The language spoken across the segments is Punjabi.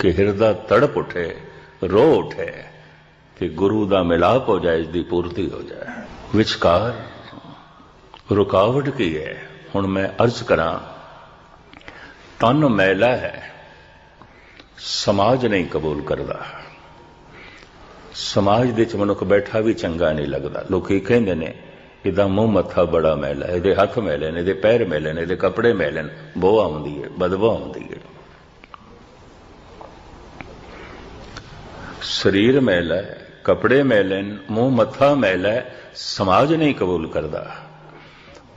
ਕਿ ਹਿਰਦਾ ਤੜਪ ਉਠੇ, ਰੋ ਉਠੇ ਕਿ ਗੁਰੂ ਦਾ ਮਿਲਾਪ ਹੋ ਜਾਏ ਇਸ ਦੀ ਪੂਰਤੀ ਹੋ ਜਾਏ। ਵਿਚਕਾਰ ਰੁਕਾਵਟ ਕੀ ਹੈ? ਹੁਣ ਮੈਂ ਅਰਜ਼ ਕਰਾਂ, ਤਨ ਮੈਲਾ ਹੈ, ਸਮਾਜ ਨਹੀਂ ਕਬੂਲ ਕਰਦਾ। ਸਮਾਜ ਦੇ ਚ ਮਨੁੱਖ ਬੈਠਾ ਵੀ ਚੰਗਾ ਨਹੀਂ ਲੱਗਦਾ। ਲੋਕੀ ਕਹਿੰਦੇ ਨੇ, ਇਹਦਾ ਮੂੰਹ ਮੱਥਾ ਬੜਾ ਮੈਲਾ ਇਹਦੇ ਹੱਥ ਮੈਲੇ ਨੇ, ਇਹਦੇ ਪੈਰ ਮੈਲੇ ਨੇ, ਇਹਦੇ ਕੱਪੜੇ ਮੈਲੇ ਨੇ ਬੋ ਆਉਂਦੀ ਹੈ, ਬਦਬੂ ਆਉਂਦੀ ਹੈ। ਸਰੀਰ ਮੈਲਾ ਹੈ, ਕੱਪੜੇ ਮੈਲੇ ਨੇ ਮੂੰਹ ਮੱਥਾ ਮੈਲਾ ਹੈ, ਸਮਾਜ ਨਹੀਂ ਕਬੂਲ ਕਰਦਾ।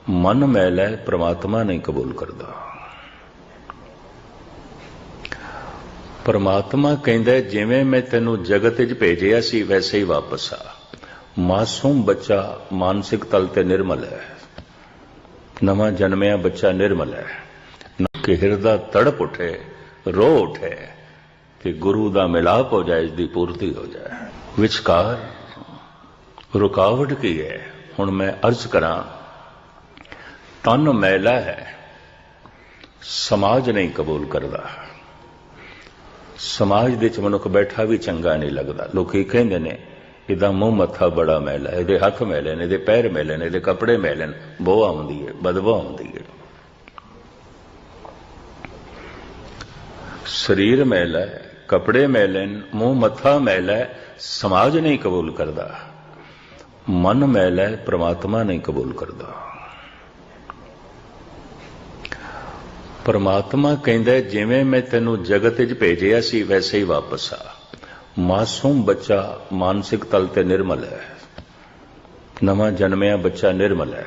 ਮਨ ਮੈਲਾ ਹੈ, ਪ੍ਰਮਾਤਮਾ ਨਹੀਂ ਕਬੂਲ ਕਰਦਾ। ਪਰਮਾਤਮਾ ਕਹਿੰਦਾ, ਜਿਵੇਂ ਮੈਂ ਤੈਨੂੰ ਜਗਤ ਵਿੱਚ ਭੇਜਿਆ ਸੀ, ਵੈਸੇ ਹੀ ਵਾਪਸ ਆ। ਮਾਸੂਮ ਬੱਚਾ ਮਾਨਸਿਕ ਤਲ ਤੇ ਨਿਰਮਲ ਹੈ। ਨਵਾਂ ਜਨਮਿਆ ਬੱਚਾ ਨਿਰਮਲ ਹੈ। ਕਿ ਹਿਰਦਾ ਤੜਪ ਉਠੇ ਰੋ ਉਠੇ। ਕਿ ਗੁਰੂ ਦਾ ਮਿਲਾਪ ਹੋ ਜਾਏ ਇਸ ਦੀ ਪੂਰਤੀ ਹੋ ਜਾਏ। ਵਿਚਕਾਰ ਰੁਕਾਵਟ ਕੀ ਹੈ? ਹੁਣ ਮੈਂ ਅਰਜ਼ ਕਰਾਂ, ਤਨ ਮੈਲਾ ਹੈ, ਸਮਾਜ ਨਹੀਂ ਕਬੂਲ ਕਰਦਾ। ਸਮਾਜ ਦੇ ਚ ਮਨੁੱਖ ਬੈਠਾ ਵੀ ਚੰਗਾ ਨਹੀਂ ਲੱਗਦਾ। ਲੋਕੀ ਕਹਿੰਦੇ ਨੇ, ਇਹਦਾ ਮੂੰਹ ਮੱਥਾ ਬੜਾ ਮੈਲਾ ਇਹਦੇ ਹੱਥ ਮੈਲੇ ਨੇ, ਇਹਦੇ ਪੈਰ ਮੈਲੇ ਨੇ, ਇਹਦੇ ਕੱਪੜੇ ਮੈਲੇ ਨੇ ਬੋ ਆਉਂਦੀ ਹੈ, ਬਦਬੂ ਆਉਂਦੀ ਹੈ। ਸਰੀਰ ਮੈਲਾ ਹੈ ਕੱਪੜੇ ਮੈਲੇ ਨੇ ਮੂੰਹ ਮੱਥਾ ਮੈਲਾ ਹੈ ਸਮਾਜ ਨਹੀਂ ਕਬੂਲ ਕਰਦਾ ਮਨ ਮੈਲਾ ਹੈ ਪ੍ਰਮਾਤਮਾ ਨਹੀਂ ਕਬੂਲ ਕਰਦਾ ਪਰਮਾਤਮਾ ਕਹਿੰਦਾ ਜਿਵੇਂ ਮੈਂ ਤੈਨੂੰ ਜਗਤ ਵਿੱਚ ਭੇਜਿਆ ਸੀ ਵੈਸੇ ਹੀ ਵਾਪਸ ਆ ਮਾਸੂਮ ਬੱਚਾ ਮਾਨਸਿਕ ਤਲ ਤੇ ਨਿਰਮਲ ਹੈ ਨਵਾਂ ਜਨਮਿਆ ਬੱਚਾ ਨਿਰਮਲ ਹੈ